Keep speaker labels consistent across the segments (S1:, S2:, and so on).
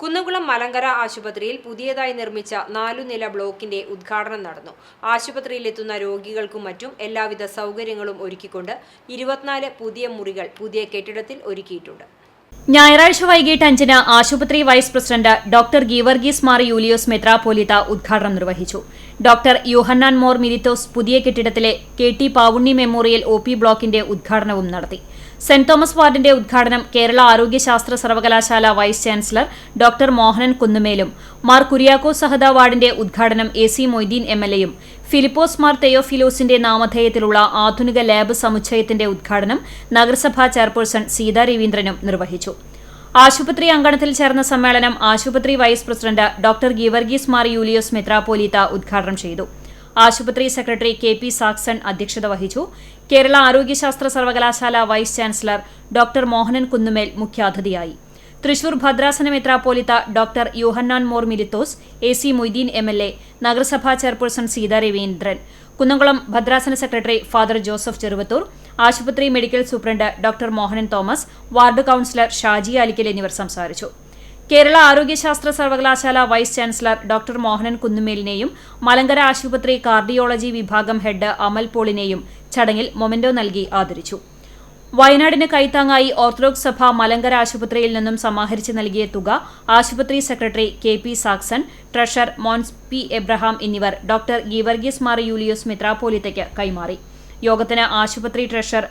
S1: കുന്നംകുളം മലങ്കര ആശുപത്രിയിൽ പുതിയതായി നിർമ്മിച്ച നാലുനില ബ്ലോക്കിന്റെ ഉദ്ഘാടനം നടന്നു. ആശുപത്രിയിലെത്തുന്ന രോഗികൾക്കും മറ്റും എല്ലാവിധ സൗകര്യങ്ങളും ഒരുക്കിക്കൊണ്ട് ഇരുപത്തിനാല് പുതിയ മുറികൾ പുതിയ കെട്ടിടത്തിൽ ഒരുക്കിയിട്ടുണ്ട്.
S2: ഞായറാഴ്ച വൈകിട്ട് അഞ്ചിന് ആശുപത്രി vice president doctor Geevarghese Mar Yulios മെത്രാപോലിത്ത ഉദ്ഘാടനം നിർവഹിച്ചു. ഡോക്ടർ യുഹന്നാൻ മോർ മിരിത്തോസ് പുതിയ കെട്ടിടത്തിലെ K T Pavunni memorial O P ബ്ലോക്കിന്റെ ഉദ്ഘാടനവും നടത്തി. സെന്റ് തോമസ് വാർഡിന്റെ ഉദ്ഘാടനം കേരള ആരോഗ്യശാസ്ത്ര സർവകലാശാല വൈസ് ചാൻസലർ ഡോക്ടർ മോഹനൻ കുന്നുമേലും മാർ കുര്യാക്കോ സഹദ വാർഡിന്റെ ഉദ്ഘാടനം A C Moideen M L എയും ഫിലിപ്പോസ് മാർ തെയോഫിലോസിന്റെ നാമധേയത്തിലുള്ള ആധുനിക ലാബ് സമുച്ചയത്തിന്റെ ഉദ്ഘാടനം നഗരസഭാ ചെയർപേഴ്സൺ സീതാ രവീന്ദ്രനും നിർവഹിച്ചു. ആശുപത്രി അങ്കണത്തിൽ ചേർന്ന സമ്മേളനം ആശുപത്രി vice president doctor Geevarghese Mar Yulios മെത്രാപോലീത്ത ഉദ്ഘാടനം ചെയ്തു. ആശുപത്രി സെക്രട്ടറി കെ പി സാക്സൺ അധ്യക്ഷത വഹിച്ചു. കേരള ആരോഗ്യശാസ്ത്ര സർവകലാശാല vice chancellor doctor Mohanan Kunnumel മുഖ്യാതിഥിയായി. തൃശൂർ ഭദ്രാസന മെത്രാപ്പോലിത്ത doctor Yohannan Mor Milithos A C Moideen M L A നഗരസഭാ ചെയർപേഴ്സൺ സീത രവീന്ദ്രൻ കുന്നംകുളം ഭദ്രാസന സെക്രട്ടറി ഫാദർ ജോസഫ് ചെറുവത്തൂർ ആശുപത്രി medical superintendent doctor Mohanan Thomas ward councillor Shaji Alikkal എന്നിവർ സംസാരിച്ചു. കേരള ആരോഗ്യശാസ്ത്ര സർവകലാശാല വൈസ് ചാൻസലർ ഡോക്ടർ മോഹനൻ കുന്നുമേലിനെയും മലങ്കര ആശുപത്രി കാർഡിയോളജി വിഭാഗം ഹെഡ് അമൽ പോളിനെയും ചടങ്ങിൽ മൊമെന്റോ നൽകി ആദരിച്ചു. വയനാടിന് കൈത്താങ്ങായി ഓർത്തഡോക്സ് സഭ മലങ്കര ആശുപത്രിയിൽ നിന്നും സമാഹരിച്ച് നൽകിയ തുക ആശുപത്രി secretary K P Saxon treasurer Mons P Abraham എന്നിവർ ഡോക്ടർ ഗീവർഗീസ് മാർ യൂലിയോസ് മിത്രാപോലിത്തയ്ക്ക് കൈമാറി. യോഗത്തിന് ആശുപത്രി ട്രഷർ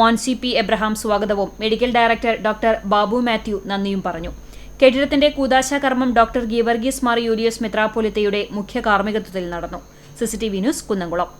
S2: മോൻസി പി എബ്രഹാം സ്വാഗതവും medical director doctor Babu Mathew നന്ദിയും പറഞ്ഞു. കെട്ടിടത്തിന്റെ കൂതാശ കർമ്മം ഡോക്ടർ ഗീവർഗീസ് മാർ യൂലിയോസ് മിത്രാപോലിത്തയുടെ മുഖ്യ കാർമ്മികത്വത്തിൽ നടന്നു. CCTV news Kunnamkulam.